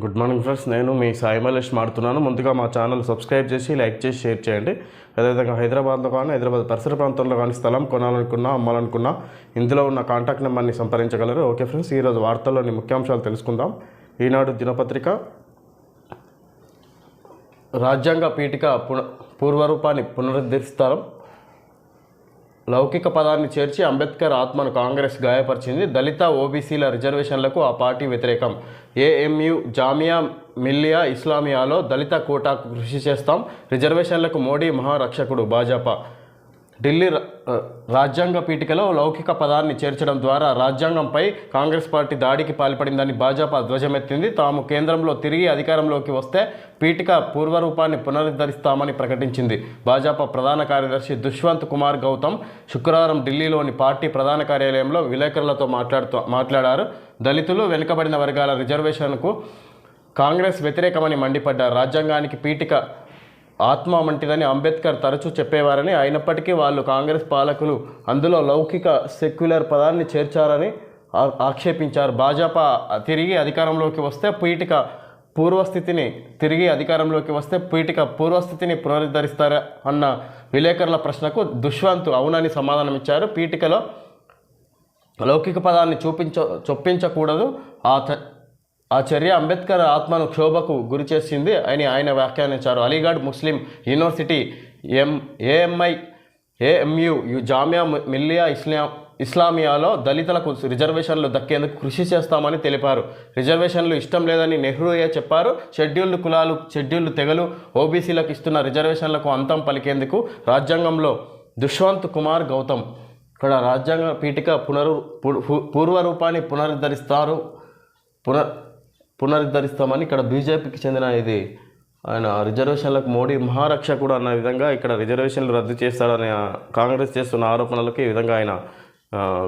Good morning friends నేను మీ సాయి మలేష్ మాడుతున్నాను. ముందుగా మా ఛానల్ సబ్స్క్రైబ్ చేసి లైక్ చేసి షేర్ చేయండి. అదేవిధంగా హైదరాబాద్లో కానీ హైదరాబాద్ పరిసర ప్రాంతంలో కానీ స్థలం కొనాలనుకున్నా అమ్మాలనుకున్నా ఇందులో ఉన్న కాంటాక్ట్ నెంబర్ని సంప్రదించగలరు. ఓకే ఫ్రెండ్స్ ఈరోజు వార్తల్లోని ముఖ్యాంశాలు తెలుసుకుందాం. ఈనాడు దినపత్రిక రాజ్యాంగ పీఠిక పున పూర్వరూపాన్ని పునరుద్ధరిస్తారు. లౌకిక పదాన్ని చేర్చి అంబేద్కర్ ఆత్మను కాంగ్రెస్ గాయపరిచింది. దళిత ఓబీసీల రిజర్వేషన్లకు ఆ పార్టీ వ్యతిరేకం. ఏఎంయు జామియా మిల్లియా ఇస్లామియాలో దళిత కోటాకు కృషి చేస్తాం. రిజర్వేషన్లకు మోడీ మహారక్షకుడు భాజపా ఢిల్లీ రాజ్యాంగ పీఠికలో లౌకిక పదాన్ని చేర్చడం ద్వారా రాజ్యాంగంపై కాంగ్రెస్ పార్టీ దాడికి పాల్పడిందని భాజపా ధ్వజమెత్తింది. తాము కేంద్రంలో తిరిగి అధికారంలోకి వస్తే పీఠిక పూర్వరూపాన్ని పునరుద్ధరిస్తామని ప్రకటించింది. భాజపా ప్రధాన కార్యదర్శి దుష్వంత్ కుమార్ గౌతమ్ శుక్రవారం ఢిల్లీలోని పార్టీ ప్రధాన కార్యాలయంలో విలేకరులతో మాట్లాడుతూ మాట్లాడారు. దళితులు వెనుకబడిన వర్గాల రిజర్వేషన్కు కాంగ్రెస్ వ్యతిరేకమని మండిపడ్డారు. రాజ్యాంగానికి పీఠిక ఆత్మ వంటిదని అంబేద్కర్ తరచూ చెప్పేవారని అయినప్పటికీ వాళ్ళు కాంగ్రెస్ పాలకులు అందులో లౌకిక సెక్యులర్ పదాన్ని చేర్చారని ఆక్షేపించారు. భాజపా తిరిగి అధికారంలోకి వస్తే పీఠిక పూర్వస్థితిని తిరిగి అధికారంలోకి వస్తే పీఠిక పూర్వస్థితిని పునరుద్ధరిస్తారా అన్న విలేకరుల ప్రశ్నకు దుష్వంత్ అవునని సమాధానం ఇచ్చారు పీఠికలో లౌకిక పదాన్ని చూపించ చొప్పించకూడదు. ఆ త- ఆ చర్య అంబేద్కర్ ఆత్మను క్షోభకు గురి చేసింది అని ఆయన వ్యాఖ్యానించారు. Aligarh Muslim University M AMI AMU Jamia Millia Islam ఇస్లామియాలో దళితులకు రిజర్వేషన్లు దక్కేందుకు కృషి చేస్తామని తెలిపారు. రిజర్వేషన్లు ఇష్టం లేదని నెహ్రూయే చెప్పారు. షెడ్యూల్డ్ కులాలు షెడ్యూల్డ్ తెగలు ఓబీసీలకు ఇస్తున్న రిజర్వేషన్లకు అంతం పలికేందుకు రాజ్యాంగంలో దుష్వంత్ కుమార్ గౌతమ్ ఇక్కడ రాజ్యాంగ పీఠిక పునరు పు- పూర్వరూపాన్ని పునరుద్ధరిస్తారు. పునర్ పునరుద్ధరిస్తామని ఇక్కడ బీజేపీకి చెందిన ఇది ఆయన రిజర్వేషన్లకు మోడీ మహారక్షకుడు అన్న విధంగా ఇక్కడ రిజర్వేషన్లు రద్దు చేస్తాడని కాంగ్రెస్ చేస్తున్న ఆరోపణలకు ఈ విధంగా ఆయన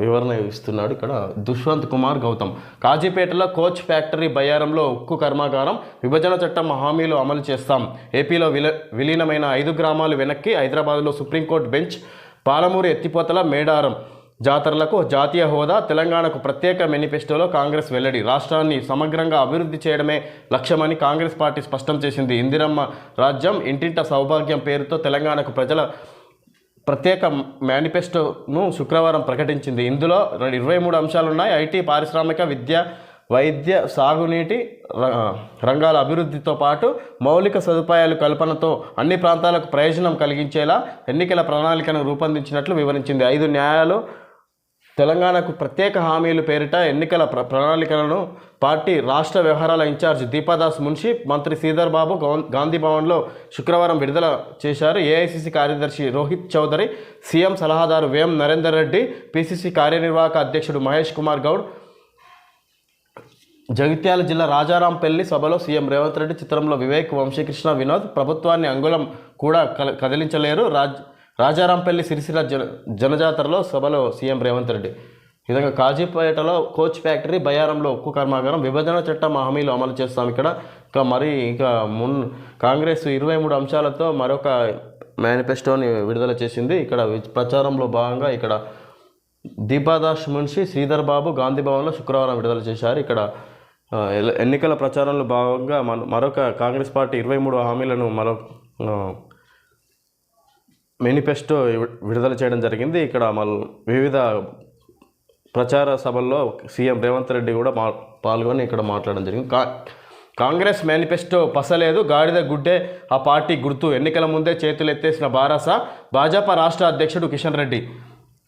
వివరణ ఇస్తున్నాడు. ఇక్కడ దుష్వంత్ కుమార్ గౌతమ్. కాజీపేటలో కోచ్ ఫ్యాక్టరీ బయ్యారంలో ఉక్కు కర్మాగారం విభజన చట్టం హామీలు అమలు చేస్తాం. ఏపీలో విల విలీనమైన ఐదు గ్రామాలు వెనక్కి హైదరాబాద్లో సుప్రీంకోర్టు బెంచ్ పాలమూరు ఎత్తిపోతల మేడారం. జాతరలకు జాతీయ హోదా తెలంగాణకు ప్రత్యేక మేనిఫెస్టోలో కాంగ్రెస్ వెల్లడి. రాష్ట్రాన్ని సమగ్రంగా అభివృద్ధి చేయడమే లక్ష్యమని కాంగ్రెస్ పార్టీ స్పష్టం చేసింది. ఇందిరమ్మ రాజ్యం ఇంటింట సౌభాగ్యం పేరుతో తెలంగాణకు ప్రజల ప్రత్యేక మేనిఫెస్టోను శుక్రవారం ప్రకటించింది. ఇందులో రెండు- ఇరవై మూడు అంశాలు ఉన్నాయి ఐటీ పారిశ్రామిక విద్య వైద్య సాగునీటి ర- రంగాల అభివృద్ధితో పాటు మౌలిక సదుపాయాలు కల్పనతో అన్ని ప్రాంతాలకు ప్రయోజనం కలిగించేలా ఎన్నికల ప్రణాళికను రూపొందించినట్లు వివరించింది. ఐదు న్యాయాలు తెలంగాణకు ప్రత్యేక హామీలు పేరిట ఎన్నికల ప్ర ప్రణాళికలను పార్టీ రాష్ట్ర వ్యవహారాల ఇన్ఛార్జ్ దీపాదాస్ మున్షి మంత్రి శ్రీధర్ బాబు గాంధీ భవన్లో శుక్రవారం విడుదల చేశారు. ఏఐసిసి కార్యదర్శి రోహిత్ చౌదరి సీఎం సలహాదారు వేం నరేందర్ రెడ్డి పిసిసి కార్యనిర్వాహక అధ్యక్షుడు మహేష్ కుమార్ గౌడ్ జగిత్యాల జిల్లా రాజారాంపల్లి సభలో సీఎం రేవంత్ రెడ్డి చిత్రంలో వివేక్ వంశీకృష్ణ వినోద్ ప్రభుత్వాన్ని అంగుళం కూడా కల- కదిలించలేరు. రాజ్ రాజారాంపల్లి సిరిసిల్ల జన జనజాతరలో సభలో సీఎం రేవంత్ రెడ్డి. ఈ విధంగా కాజీపేటలో కోచ్ ఫ్యాక్టరీ బయారంలో ఉక్కు కర్మాగారం విభజన చట్టం హామీలు అమలు చేస్తాం ఇక్కడ. ఇంకా మరి ఇంకా మున్ కాంగ్రెస్ ఇరవై మూడు అంశాలతో మరొక మేనిఫెస్టోని విడుదల చేసింది. ఇక్కడ ప్రచారంలో భాగంగా ఇక్కడ దీపాదాస్ మున్షి శ్రీధర్ బాబు గాంధీ భవన్లో శుక్రవారం విడుదల చేశారు. ఇక్కడ ఎన్నికల ప్రచారంలో భాగంగా మరొక కాంగ్రెస్ పార్టీ ఇరవై మూడు హామీలను మరో మేనిఫెస్టో విడుదల చేయడం జరిగింది. ఇక్కడ మళ్ళీ వివిధ ప్రచార సభల్లో సీఎం రేవంత్ రెడ్డి కూడా మా పాల్గొని ఇక్కడ మాట్లాడడం జరిగింది. కా కాంగ్రెస్ మేనిఫెస్టో పసలేదు. గాడిద గుడ్డే ఆ పార్టీ గుర్తు. ఎన్నికల ముందే చేతులెత్తేసిన బారాస భాజపా రాష్ట్ర అధ్యక్షుడు కిషన్ రెడ్డి.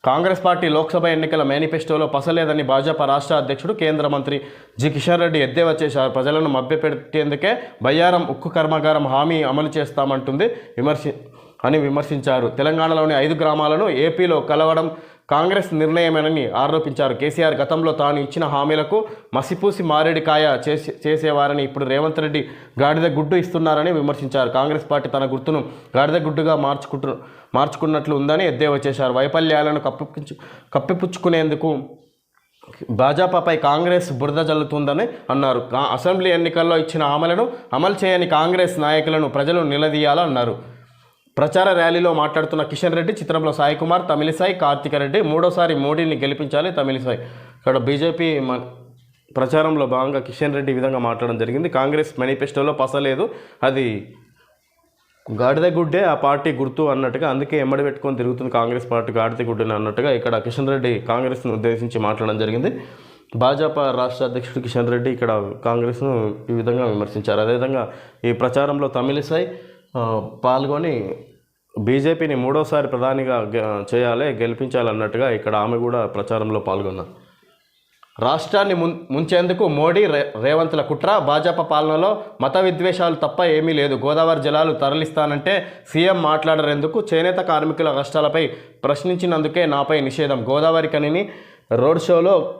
కాంగ్రెస్ పార్టీ లోక్సభ ఎన్నికల మేనిఫెస్టోలో పసలేదని భాజపా రాష్ట్ర అధ్యక్షుడు కేంద్ర మంత్రి జి కిషన్ రెడ్డి ఎద్దేవా చేశారు. ప్రజలను మభ్యపెట్టేందుకే బయ్యారం ఉక్కు కర్మాగారం హామీ అమలు చేస్తామంటుంది. విమర్శి అని విమర్శించారు. తెలంగాణలోని ఐదు గ్రామాలను ఏపీలో కలవడం కాంగ్రెస్ నిర్ణయమేనని ఆరోపించారు. కేసీఆర్ గతంలో తాను ఇచ్చిన హామీలకు మసిపూసి మారేడికాయ చేసే చేసేవారని ఇప్పుడు రేవంత్ రెడ్డి గాడిద గుడ్డు ఇస్తున్నారని విమర్శించారు. కాంగ్రెస్ పార్టీ తన గుర్తును గాడిద గుడ్డుగా మార్చుకుంటు మార్చుకున్నట్లు ఉందని ఎద్దేవా చేశారు. వైఫల్యాలను కప్పిపుచ్చు కప్పిపుచ్చుకునేందుకు భాజపాపై కాంగ్రెస్ బురద జల్లుతుందని అన్నారు. అసెంబ్లీ ఎన్నికల్లో ఇచ్చిన హామీలను అమలు చేయని కాంగ్రెస్ నాయకులను ప్రజలు నిలదీయాలన్నారు. ప్రచార ర్యాలీలో మాట్లాడుతున్న కిషన్ రెడ్డి చిత్రంలో సాయి కుమార్ తమిళిసాయి కార్తిక రెడ్డి మూడోసారి మోడీని గెలిపించాలి తమిళిసాయి ఇక్కడ బీజేపీ ప్రచారంలో భాగంగా కిషన్ రెడ్డి ఈ విధంగా మాట్లాడడం జరిగింది. కాంగ్రెస్ మేనిఫెస్టోలో పసలేదు. అది గాడిద గుడ్డే ఆ పార్టీ గుర్తు అన్నట్టుగా అందుకే ఎమ్మడి పెట్టుకొని తిరుగుతుంది కాంగ్రెస్ పార్టీ గాడిద గుడ్డని అన్నట్టుగా ఇక్కడ కిషన్ రెడ్డి కాంగ్రెస్ను ఉద్దేశించి మాట్లాడడం జరిగింది. భాజపా రాష్ట్ర అధ్యక్షుడు కిషన్ రెడ్డి ఇక్కడ కాంగ్రెస్ను ఈ విధంగా విమర్శించారు. అదేవిధంగా ఈ ప్రచారంలో తమిళిసాయి పాల్గొని బీజేపీని మూడోసారి ప్రధానిగా చేయాలి గెలిపించాలన్నట్టుగా ఇక్కడ ఆమె కూడా ప్రచారంలో పాల్గొన్నారు. రాష్ట్రాన్ని ముం ముంచేందుకు మోడీ రే రేవంత్ల కుట్ర భాజపా పాలనలో మత విద్వేషాలు తప్ప ఏమీ లేదు. గోదావరి జలాలు తరలిస్తానంటే సీఎం మాట్లాడరేందుకు చేనేత కార్మికుల కష్టాలపై ప్రశ్నించినందుకే నాపై నిషేధం. గోదావరి కనిని రోడ్ షోలో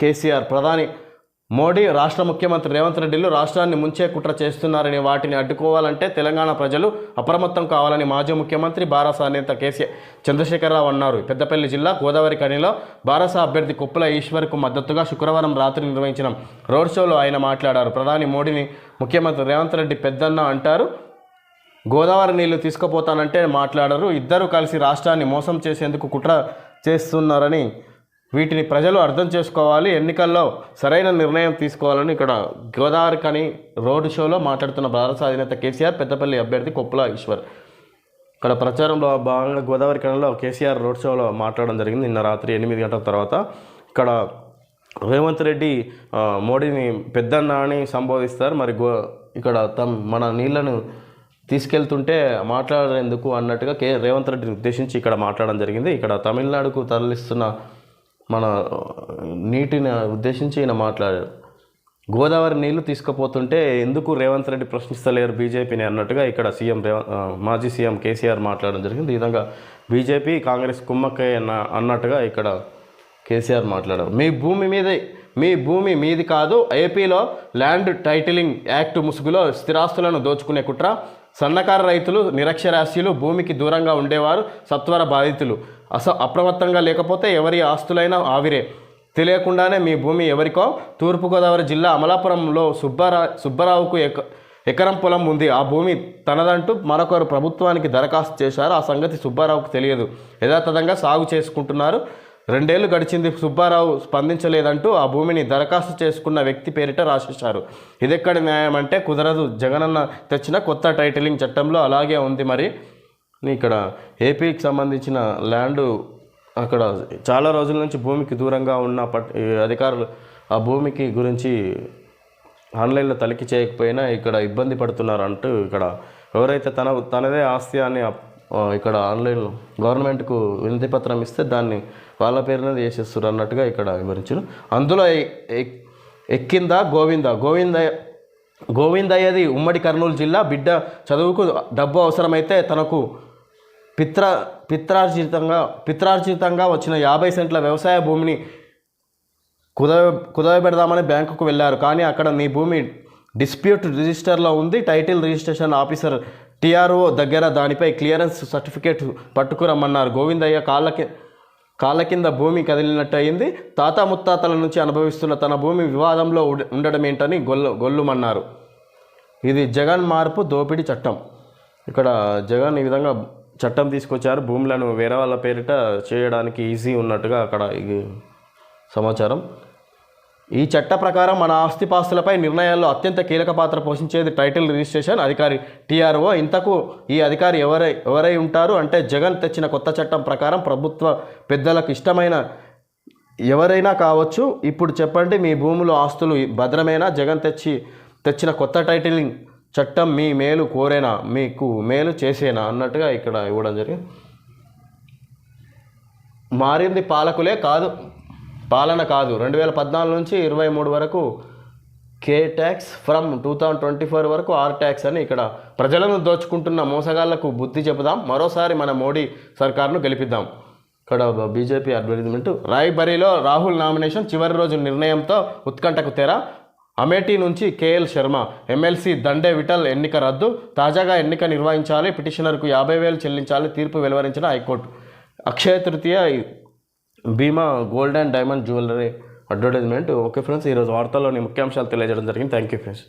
కేసీఆర్ ప్రధాని మోడీ రాష్ట్ర ముఖ్యమంత్రి రేవంత్ రెడ్డిలు రాష్ట్రాన్ని ముంచే కుట్ర చేస్తున్నారని వాటిని అడ్డుకోవాలంటే తెలంగాణ ప్రజలు అప్రమత్తం కావాలని మాజీ ముఖ్యమంత్రి బారాస నేత కేసీఆర్ చంద్రశేఖరరావు అన్నారు. పెద్దపల్లి జిల్లా గోదావరి కనిలో బారాస అభ్యర్థి కుప్పల ఈశ్వర్కు మద్దతుగా శుక్రవారం రాత్రి నిర్వహించిన రోడ్ షోలో ఆయన మాట్లాడారు. ప్రధాని మోడీని ముఖ్యమంత్రి రేవంత్ రెడ్డి పెద్దన్న అంటారు. గోదావరి నీళ్ళు తీసుకుపోతానంటే మాట్లాడరు. ఇద్దరు కలిసి రాష్ట్రాన్ని మోసం చేసేందుకు కుట్ర చేస్తున్నారని వీటిని ప్రజలు అర్థం చేసుకోవాలి ఎన్నికల్లో సరైన నిర్ణయం తీసుకోవాలని ఇక్కడ గోదావరి కని రోడ్ షోలో మాట్లాడుతున్న భారత అధినేత కేసీఆర్ పెద్దపల్లి అభ్యర్థి కొప్పుల ఈశ్వర్. ఇక్కడ ప్రచారంలో భాగంగా గోదావరి కణంలో కేసీఆర్ రోడ్ షోలో మాట్లాడడం జరిగింది. నిన్న రాత్రి ఎనిమిది గంటల తర్వాత ఇక్కడ రేవంత్ రెడ్డి మోడీని పెద్దన్న అని సంబోధిస్తారు. మరి గో ఇక్కడ తమ మన నీళ్ళను తీసుకెళ్తుంటే మాట్లాడేందుకు అన్నట్టుగా కే రేవంత్ రెడ్డిని ఉద్దేశించి ఇక్కడ మాట్లాడడం జరిగింది. ఇక్కడ తమిళనాడుకు తరలిస్తున్న మన నీటిని ఉద్దేశించి ఈయన మాట్లాడారు. గోదావరి నీళ్ళు తీసుకుపోతుంటే ఎందుకు రేవంత్ రెడ్డి ప్రశ్నిస్తలేరు బీజేపీని అన్నట్టుగా ఇక్కడ సీఎం రేవంత్ మాజీ సీఎం కేసీఆర్ మాట్లాడడం జరిగింది. ఈ విధంగా బీజేపీ కాంగ్రెస్ కుమ్మక్కయ్య అన్న అన్నట్టుగా ఇక్కడ కేసీఆర్ మాట్లాడారు. మీ భూమి మీదే మీ భూమి మీది కాదు ఏపీలో ల్యాండ్ టైటిలింగ్ యాక్ట్ ముసుగులో స్థిరాస్తులను దోచుకునే కుట్ర సన్నకారు రైతులు నిరక్షరాస్యులు భూమికి దూరంగా ఉండేవారు సత్వర బాధితులు. అస అప్రమత్తంగా లేకపోతే ఎవరి ఆస్తులైనా ఆవిరే. తెలియకుండానే మీ భూమి ఎవరికో? తూర్పుగోదావరి జిల్లా అమలాపురంలో సుబ్బారా సుబ్బారావుకు ఎక ఎకరం పొలం ఉంది. ఆ భూమి తనదంటూ మరొకరు ప్రభుత్వానికి దరఖాస్తు చేశారు. ఆ సంగతి సుబ్బారావుకు తెలియదు. యథాతథంగా సాగు చేసుకుంటున్నారు. రెండేళ్ళు గడిచింది. సుబ్బారావు స్పందించలేదంటూ ఆ భూమిని దరఖాస్తు చేసుకున్న వ్యక్తి పేరిట రాసేశారు. ఇదెక్కడ న్యాయం అంటే కుదరదు. జగనన్న తెచ్చిన కొత్త టైటిలింగ్ చట్టంలో అలాగే ఉంది మరి. ఇక్కడ ఏపీకి సంబంధించిన ల్యాండ్ అక్కడ చాలా రోజుల నుంచి భూమికి దూరంగా ఉన్న పట్ ఈ అధికారులు ఆ భూమికి గురించి ఆన్లైన్లో తనిఖీ చేయకపోయినా ఇక్కడ ఇబ్బంది పడుతున్నారు అంటూ ఇక్కడ ఎవరైతే తన తనదే ఆస్తి అని ఇక్కడ ఆన్లైన్లో గవర్నమెంట్కు వినతిపత్రం ఇస్తే దాన్ని వాళ్ళ పేరునే చేసేస్తారు అన్నట్టుగా ఇక్కడ వివరించారు అందులో ఎక్కిందా గోవింద? గోవింద గోవిందయ్యది ఉమ్మడి కర్నూలు జిల్లా. బిడ్డ చదువుకు డబ్బు అవసరమైతే తనకు పిత్ర పిత్రార్జితంగా పిత్రార్జితంగా వచ్చిన యాభై సెంట్ల వ్యవసాయ భూమిని కుదవ కుదవబెడదామని బ్యాంకుకు వెళ్ళారు. కానీ అక్కడ నీ భూమి డిస్ప్యూట్ రిజిస్టర్లో ఉంది. టైటిల్ రిజిస్ట్రేషన్ ఆఫీసర్ టీఆర్ఓ దగ్గర దానిపై క్లియరెన్స్ సర్టిఫికేట్ పట్టుకురమ్మన్నారు. గోవిందయ్య కాళ్ళకి కాళ్ళ కింద భూమి కదిలినట్టు అయింది తాత ముత్తాతల నుంచి అనుభవిస్తున్న తన భూమి వివాదంలో ఉండడమేంటని ఉండడం ఏంటని గొల్లు గొల్లుమన్నారు. ఇది జగన్ మార్పు దోపిడీ చట్టం. ఇక్కడ జగన్ ఈ విధంగా చట్టం తీసుకొచ్చారు. భూములను వేరే వాళ్ళ పేరిట చేయడానికి ఈజీ ఉన్నట్టుగా అక్కడ ఇది సమాచారం. ఈ చట్ట ప్రకారం మన ఆస్తిపాస్తులపై నిర్ణయాల్లో అత్యంత కీలక పాత్ర పోషించేది టైటిల్ రిజిస్ట్రేషన్ అధికారి టీఆర్ఓ. ఇంతకు ఈ అధికారి ఎవరై ఎవరై ఉంటారు అంటే జగన్ తెచ్చిన కొత్త చట్టం ప్రకారం ప్రభుత్వ పెద్దలకు ఇష్టమైన ఎవరైనా కావచ్చు. ఇప్పుడు చెప్పండి మీ భూములు ఆస్తులు భద్రమేనా? జగన్ తెచ్చి తెచ్చిన కొత్త టైటిలింగ్ చట్టం మీ మేలు కోరేనా? మీకు మేలు చేసేనా? అన్నట్టుగా ఇక్కడ ఇవ్వడం జరిగింది. మారింది పాలకులే కాదు. పాలన కాదు. రెండు వేల పద్నాలుగు నుంచి ఇరవై మూడు వరకు K tax from two thousand twenty four వరకు ఆర్ ట్యాక్స్ అని ఇక్కడ ప్రజలను దోచుకుంటున్న మోసగాళ్ళకు బుద్ధి చెబుదాం. మరోసారి మన మోడీ సర్కార్ను గెలిపిద్దాం. ఇక్కడ బీజేపీ అడ్వర్టైజ్మెంట్. రాయ్బరీలో రాహుల్ నామినేషన్ చివరి రోజు నిర్ణయంతో ఉత్కంఠకు తెర. అమేఠీ నుంచి కేఎల్ శర్మ ఎమ్మెల్సీ దండే విఠల్ ఎన్నిక రద్దు. తాజాగా ఎన్నిక నిర్వహించాలి పిటిషనర్కు యాభై వేలు చెల్లించాలి తీర్పు వెలువరించిన high court. Akshaya Tritiya Bhima gold and diamond jewellery advertisement. Okay friends ఈరోజు వార్తల్లోని ముఖ్యాంశాలు తెలియజేయడం జరిగింది. Thank you friends.